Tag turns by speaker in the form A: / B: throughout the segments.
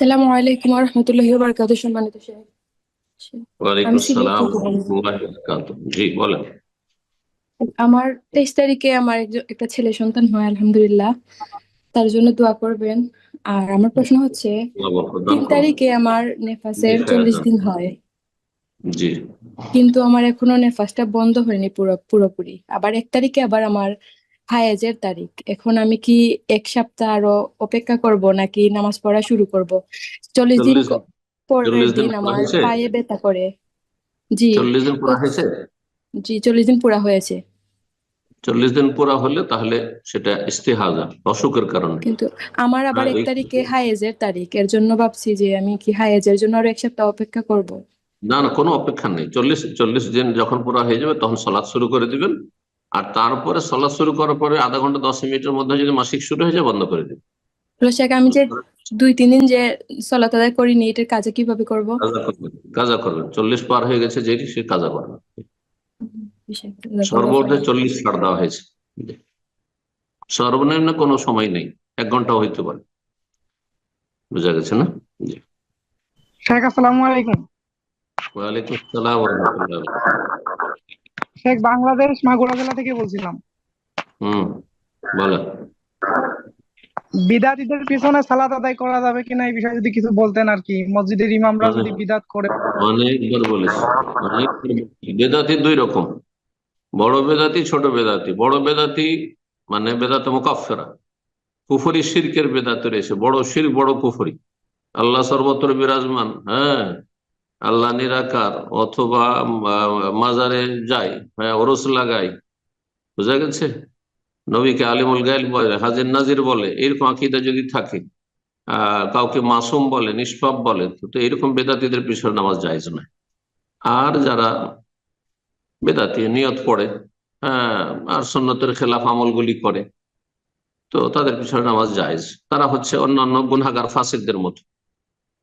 A: আসসালামু আলাইকুম রহমতুল্লাহি বারাকাতুহু সম্মানিত
B: ওয়ালাইকুম আসসালাম। জি বলেন।
A: আমার তেইশ তারিখে আমার একটা ছেলে সন্তান হয় আলহামদুলিল্লাহ। তার জন্য দোয়া করবেন। আর আমার প্রশ্ন হচ্ছে
B: বরকত
A: তিন তারিখে আমার নেফাসের চল্লিশ
B: হ্যাঁ,
A: দিন হয়।
B: জি।
A: কিন্তু আমার এখনও নেফাসটা বন্ধ হয়নি পুরো পুরোপুরি। আবার এক তারিখে আবার আমার হায়েজের তারিখ। এখন আমি কি এক সপ্তাহ আরও অপেক্ষা করব নাকি নামাজ পড়া শুরু করব? চল্লিশ দিন পরের
B: দিন
A: আমার? পায়ে ব্যথা করে। জি।
B: চল্লিশ দিন পুরা হয়েছে?
A: জি চল্লিশ দিন পুরা হয়েছে।
B: চল্লিশ দিন পুরা হলে তাহলে সেটা ইস্তেহাজা অসুখের কারণে।
A: কিন্তু আমার আবার এক তারিখে হায়েজের তারিখ। এর জন্য ভাবছি যে আমি কি হায়েজের জন্য আরও এক সপ্তাহ অপেক্ষা করব?
B: না না কোনো অপেক্ষা নেই। চল্লিশ চল্লিশ দিন যখন পুরা হয়ে যাবে তখন সলাৎ শুরু করে দিবেন। আর তারপরে সলাৎ শুরু করার পরে আধা ঘণ্টা দশ মিনিটের মধ্যে যদি মাসিক শুরু হয়ে যায় বন্ধ করে দিবেন
A: রোশাক আমি যে দুই তিন দিন যে সলাত আদায় করিনি এটার কাজে কীভাবে করব?
B: কাজা করবেন চল্লিশ পার হয়ে গেছে যেটি সে কাজা করবেন সর্বমোটে চল্লিশ ছাড় দেওয়া হয়েছে। সর্বনিম্ন কোনো সময় নেই এক ঘণ্টা হইতে পারে। বুঝা গেছে না? জি।
C: শেখ আসসালামু আলাইকুম।
B: ওয়ালাইকুম আসসালাম ওয়া রাহমাতুল্লাহ।
C: শেখ বাংলাদেশ মাগুরা জেলা থেকে বলছিলাম।
B: হুম
C: বিদাতীদের পিছনে সালাত আদায় করা যাবে কিনা এই বিষয়ে যদি কিছু বলতেন আর কি। মসজিদের ইমামরা যদি বিদাত করে।
B: অনেকবার বলেছি বেদাতি দুই রকম বড় বেদাতি ছোট বেদাতি। বড় বেদাতি মানে বেদাত মোকাফেরা কুফরি শিরকের বেদাতে রয়েছে বড় শির বড় কুফরি। আল্লাহ সর্বত্র বিরাজমান হ্যাঁ। আল্লাহ নিরাকার অথবা মাজারে যায় হ্যাঁ ওরস লাগাই। বুঝা গেছে? নবীকে আলিমুল গাইল বলে, হাজির নাজির বলে, এরকম আকিদা যদি থাকে কাউকে মাসুম বলে, নিষ্পাপ বলে, তো এরকম বেদাতিদের পিছনে নামাজ জায়েজ নয়। আর যারা বেদাতি নিয়ত পড়ে হ্যাঁ আর সন্ন্যতের খেলাফ আমলগুলি করে, তো তাদের পিছনে নামাজ জায়েজ। তারা হচ্ছে অন্যান্য গুনাগার ফাসিকদের মতো।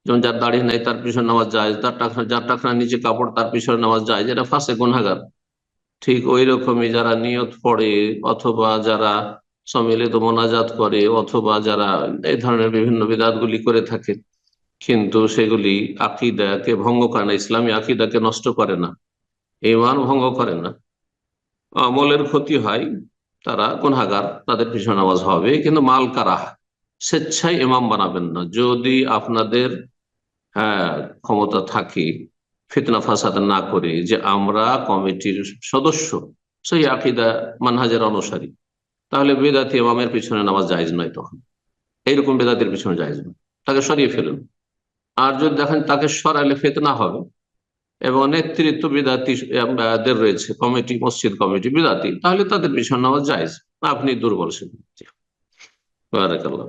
B: যেমন যার দাড়ি নেই, তার পিছনে নামাজ যায় তার টাকা যার টাকা নিচে কাপড়, তার পিছনে নামাজ যায়, যেটা ফাঁসে গুনাগার ঠিক ওই রকমই যারা নিয়ত পড়ে অথবা যারা সম্মিলিত মোনাজাত করে, অথবা যারা এই ধরনের বিভিন্ন বিদাতগুলি করে থাকে, কিন্তু সেগুলি আকিদাকে ভঙ্গ করে না, ইসলামী আকিদাকে নষ্ট করে না ইমান ভঙ্গ করে না। আমলের ক্ষতি হয়, তারা গুনাগার তাদের পিছনে নামাজ হবে, কিন্তু মাল কারাহ, স্বেচ্ছায় ইমাম বানাবেন না। যদি আপনাদের হ্যাঁ ক্ষমতা থাকে, ফিতনা ফাসাদ না করে, যে আমরা কমিটির সদস্য, সেই আকিদা মানহাজের অনুসারী। তাহলে বেদাতি ইমামের পিছনে নামাজ জায়েজ নয় তখন। এইরকম বেদাতির পিছনে জায়েজ নয়। তাকে সরিয়ে ফেলুন। আর যদি দেখেন তাকে সরালে ফেতনা হবে, এবং নেতৃত্ব বিদাতি দের রয়েছে, কমিটি, মসজিদ কমিটি, বিদাতি, তাহলে তাদের পিছনে নামাজ জায়েজ। আপনি দুর্বল সেদিন বারাকাল্লাহ